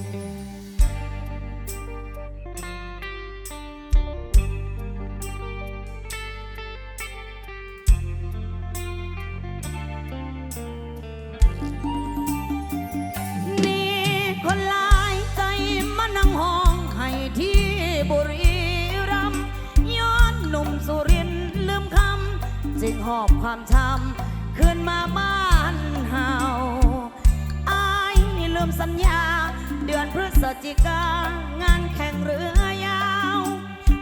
นี่คนหลายใจมานั่งห้องให้ที่บุรีรัมย้อนหนุ่มสุรินลืมคำจึงหอบความช้ำขึ้นมาบ้านเฮาอายลืมสัญญา เดือนพฤศจิกางานแข่งเรือยาว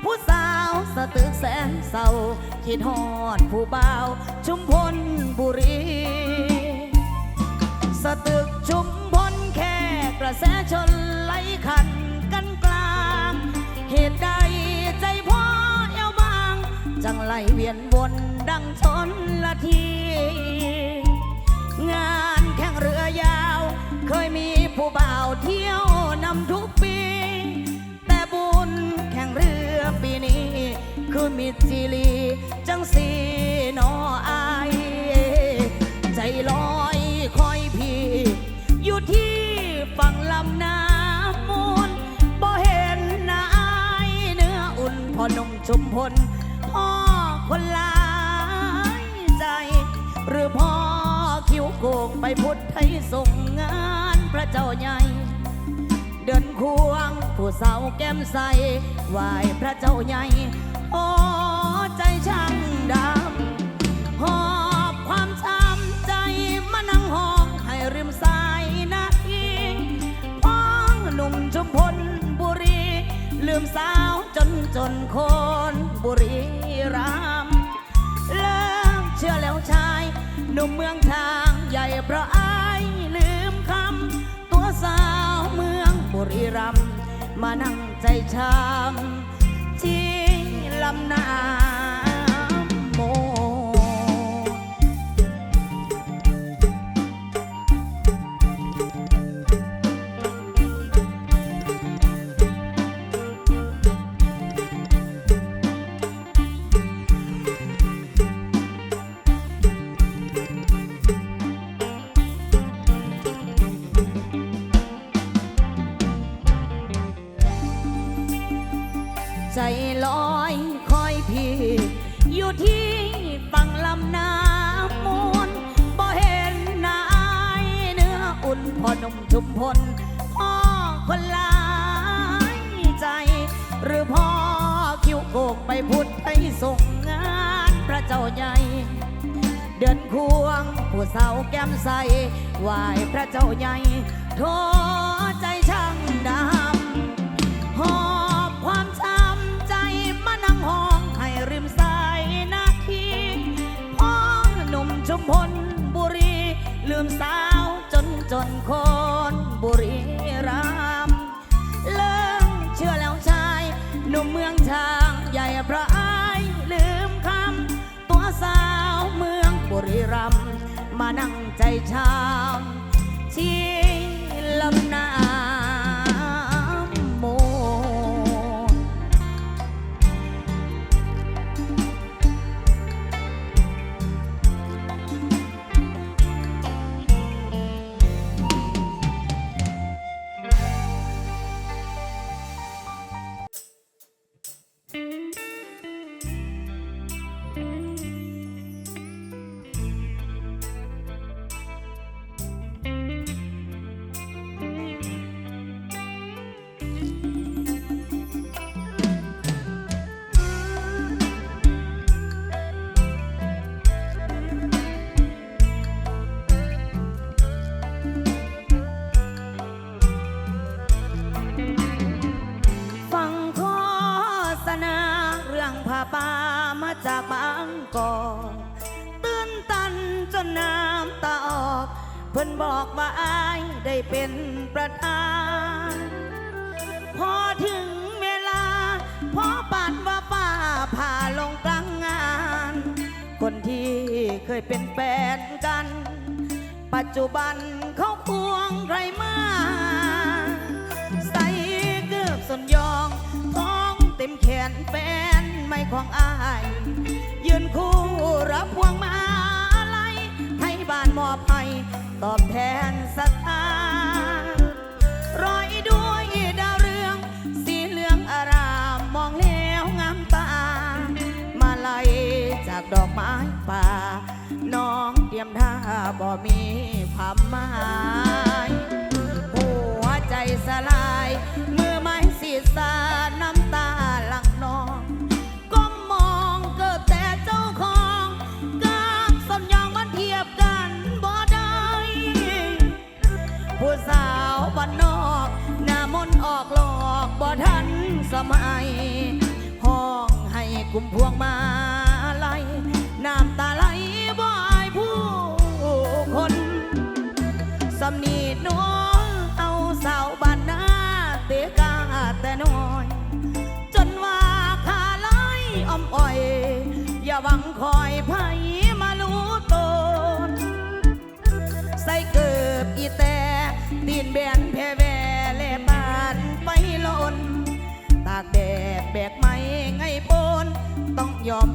ผู้สาวสะตึกแสนเศร้าคิดฮอดผู้บ่าว ชุมพลบุรี สะตึกชุมพลแค่กระแสชนไหลขันกันกลาง เหตุใดใจพ่อเอวบาง จังไหลเวียนวนดังชนละที งานแข่งเรือยาวเคยมี ผู้บ่าวเที่ยวนำทุกปี แต่บุญแข่งเรือปีนี้ คือมิจิลี จังสีนออาย ใจลอยคอยพี่ อยู่ที่ฝั่งลำน้ำมูลบ่เห็นหน้าอายเนื้ออุ่นพอนมชุมพลพ่อคนหลายใจ หรือพ่อคิ้วโกงไปพุทธให้ส่งงาน พระเจ้าใหญ่ เดินควงผู้สาวแก้มใสไหวพระเจ้าใหญ่ โอ้ใจช่างดำหอบความช้ำใจมานั่งห้องให้ริมสายนาทีพ้องหนุ่มชุมพลบุรี ลืมสาวจนจนคนบุรีรัมเลิกเชื่อแล้วชายหนุ่มเมืองทางใหญ่เพราะอา บุรีรัมมานั่งใจช้ำที่ลำนา ใจลอยคอยพี่อยู่ที่ฝั่งลำน้ำมูลบ่เห็นนายเนื้ออุ่นพอนมชุมพลพ่อคนหลายใจ หรือพ่อคิวโกกไปพุทธไปส่งงานพระเจ้าใหญ่ เดินควงผู้สาวแก้มใสไหวพระเจ้าใหญ่โทใจช่างดำ มเมืองช้างใหญ่พระอายลืมคำตัวสาวเมืองบุรีรัมย์มานั่งใจชามที่ลำน้ำ ผ้าป่ามาจากบางกอกตื่นตันจนน้ำตาออก เพิ่นบอกว่าอายได้เป็นประธาน พอถึงเวลา พอปัดว่าป้าผ่าลงกลางงาน คนที่เคยเป็นแฟนกัน ปัจจุบันเขาควงใครมาใส่เกือบสนยองท้องเต็มแขนแฟน ของอาย ยืนคู่รับพวงมาลัยให้บ้านมอบให้ตอบแทนศรัทธารอยด้วยดาวเรือง สีเหลืองอารามมองแล้วงามตา มาลัยจากดอกไม้ป่า น้องเตรียมท่าบ่มีความหมายหัวใจสลาย มือไม้สีสาน้ำ มัยห้องให้กุมพวงมาลัยน้ำตาไหลบ่อายผู้คนสำนีน้องเอาสาวบ้านนาเตะกาแต่น้อย จนว่าขาไหลอ้อมอ่อย อย่าหวังคอยไผมารู้ตนใส่เกิบอีแต่ตีนแบน ยอม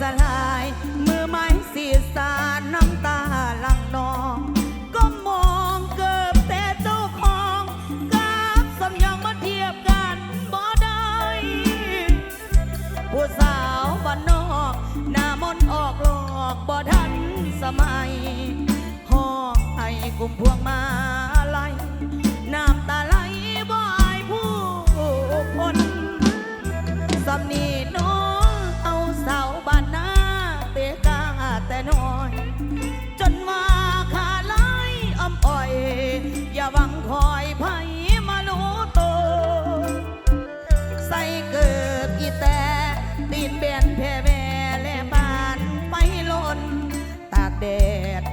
สลาย มือไม้สีสานน้ำตาหลังนอง ก็มองเกิบแต่เจ้าของกับสมยองมาเทียบกันบ่ได้ผู้สาวบ้านนอกหน้ามนออกหลอกบ่ทันสมัย ห้องให้กลุ่มพวงมาลัยน้ำตาไหลบ่อายผู้คนสำนีน้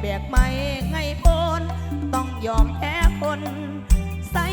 แบกไม่ไงปนต้องยอมแพ้คนใส่